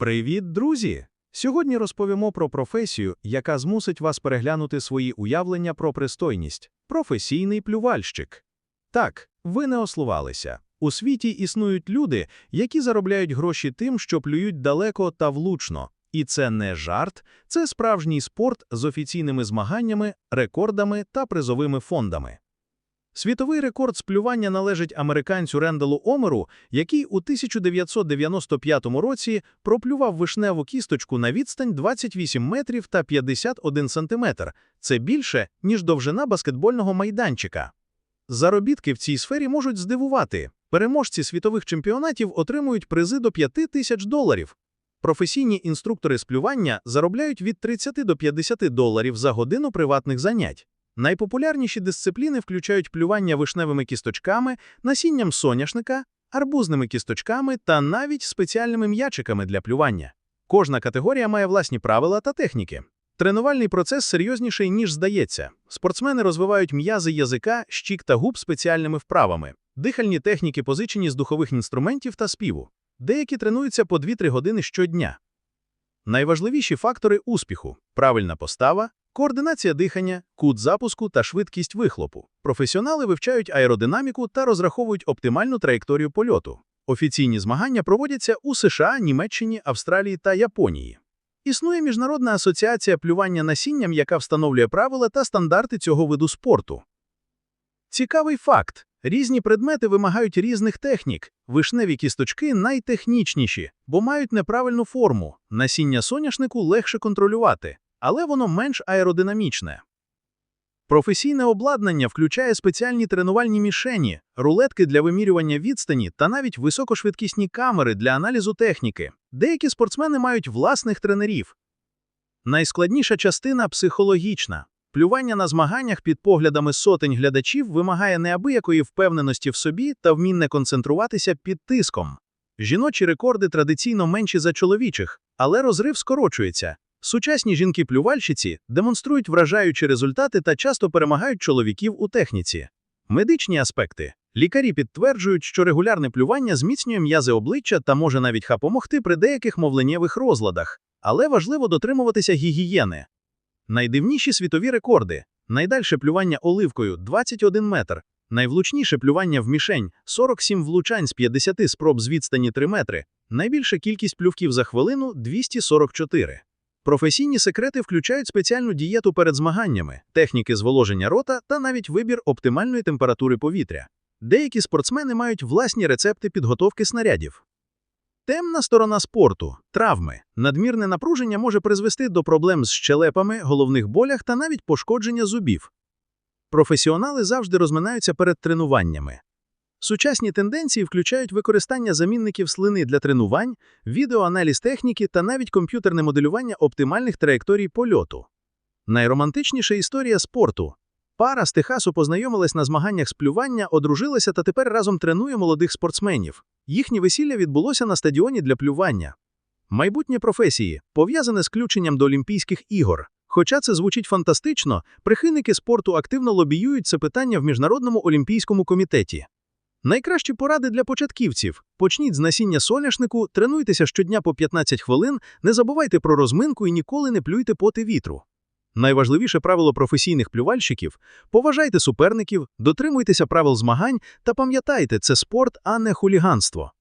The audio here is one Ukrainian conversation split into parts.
Привіт, друзі! Сьогодні розповімо про професію, яка змусить вас переглянути свої уявлення про пристойність – професійний плювальщик. Так, ви не ослувалися. У світі існують люди, які заробляють гроші тим, що плюють далеко та влучно. І це не жарт, це справжній спорт з офіційними змаганнями, рекордами та призовими фондами. Світовий рекорд з плювання належить американцю Ренделу Омеру, який у 1995 році проплював вишневу кісточку на відстань 28 метрів та 51 сантиметр. Це більше, ніж довжина баскетбольного майданчика. Заробітки в цій сфері можуть здивувати. Переможці світових чемпіонатів отримують призи до 5 тисяч доларів. Професійні інструктори з плювання заробляють від 30 до 50 доларів за годину приватних занять. Найпопулярніші дисципліни включають плювання вишневими кісточками, насінням соняшника, арбузними кісточками та навіть спеціальними м'ячиками для плювання. Кожна категорія має власні правила та техніки. Тренувальний процес серйозніший, ніж здається. Спортсмени розвивають м'язи язика, щік та губ спеціальними вправами. Дихальні техніки позичені з духових інструментів та співу. Деякі тренуються по 2-3 години щодня. Найважливіші фактори успіху – правильна постава, координація дихання, кут запуску та швидкість вихлопу. Професіонали вивчають аеродинаміку та розраховують оптимальну траєкторію польоту. Офіційні змагання проводяться у США, Німеччині, Австралії та Японії. Існує Міжнародна асоціація плювання насінням, яка встановлює правила та стандарти цього виду спорту. Цікавий факт. Різні предмети вимагають різних технік. Вишневі кісточки найтехнічніші, бо мають неправильну форму. Насіння соняшнику легше контролювати, але воно менш аеродинамічне. Професійне обладнання включає спеціальні тренувальні мішені, рулетки для вимірювання відстані та навіть високошвидкісні камери для аналізу техніки. Деякі спортсмени мають власних тренерів. Найскладніша частина психологічна. Плювання на змаганнях під поглядами сотень глядачів вимагає неабиякої впевненості в собі та вмінне концентруватися під тиском. Жіночі рекорди традиційно менші за чоловічих, але розрив скорочується. Сучасні жінки-плювальщиці демонструють вражаючі результати та часто перемагають чоловіків у техніці. Медичні аспекти. Лікарі підтверджують, що регулярне плювання зміцнює м'язи обличчя та може навіть допомогти при деяких мовленнєвих розладах, але важливо дотримуватися гігієни. Найдивніші світові рекорди. Найдальше плювання оливкою 21 метр, найвлучніше плювання в мішень 47 влучань з 50 спроб з відстані 3 метри, найбільша кількість плювків за хвилину 244. Професійні секрети включають спеціальну дієту перед змаганнями, техніки зволоження рота та навіть вибір оптимальної температури повітря. Деякі спортсмени мають власні рецепти підготовки снарядів. Темна сторона спорту травми. Надмірне напруження може призвести до проблем з щелепами, головних болях та навіть пошкодження зубів. Професіонали завжди розминаються перед тренуваннями. Сучасні тенденції включають використання замінників слини для тренувань, відеоаналіз техніки та навіть комп'ютерне моделювання оптимальних траєкторій польоту. Найромантичніша історія спорту. Пара з Техасу познайомилась на змаганнях з плювання, одружилася та тепер разом тренує молодих спортсменів. Їхнє весілля відбулося на стадіоні для плювання. Майбутнє професії пов'язане з включенням до Олімпійських ігор. Хоча це звучить фантастично, прихильники спорту активно лобіюють це питання в Міжнародному олімпійському комітеті. Найкращі поради для початківців: почніть з насіння соняшнику, тренуйтеся щодня по 15 хвилин, не забувайте про розминку і ніколи не плюйте поти вітру. Найважливіше правило професійних плювальщиків поважайте суперників, дотримуйтеся правил змагань та пам'ятайте, це спорт, а не хуліганство.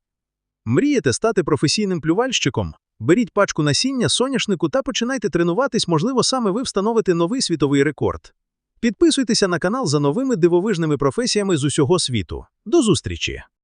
Мрієте стати професійним плювальщиком? Беріть пачку насіння, соняшнику та починайте тренуватись, можливо, саме ви встановите новий світовий рекорд. Підписуйтеся на канал за новими дивовижними професіями з усього світу. До зустрічі!